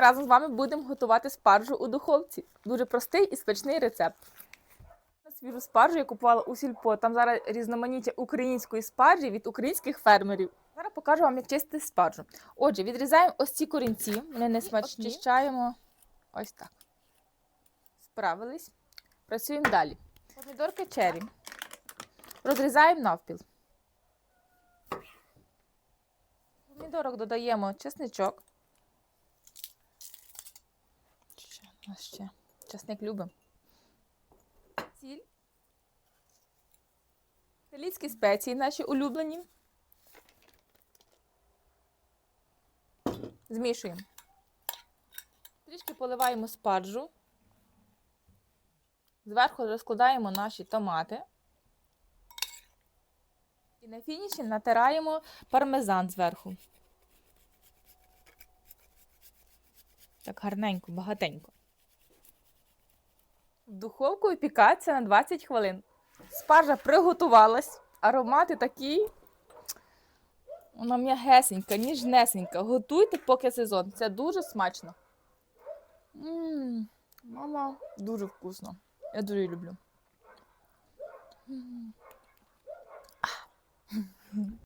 разом з вами будемо готувати спаржу у духовці. Дуже простий і смачний рецепт. Свіжу спаржу я купувала у сільпо. Там зараз різноманіття української спаржі від українських фермерів. Зараз покажу вам, як чистити спаржу. Отже, відрізаємо ось ці корінці, вони не смачні. Очищаємо ось так. Справились. Працюємо далі. Помідорки черрі. Розрізаємо навпіл. Помідорок додаємо чесничок. Нас ще чесник любимо. Сіль. Італійські спеції наші улюблені. Змішуємо. Трішки поливаємо спаржу. Зверху розкладаємо наші томати. І на фініші натираємо пармезан зверху. Так гарненько, багатенько. В духовку випікається на 20 хвилин. Спаржа приготувалась. Аромати такі. Вона м'ягесенька, ніжнесенька. Готуйте, поки сезон. Це дуже смачно. М, Мама, дуже вкусно. Я дуже її люблю. М.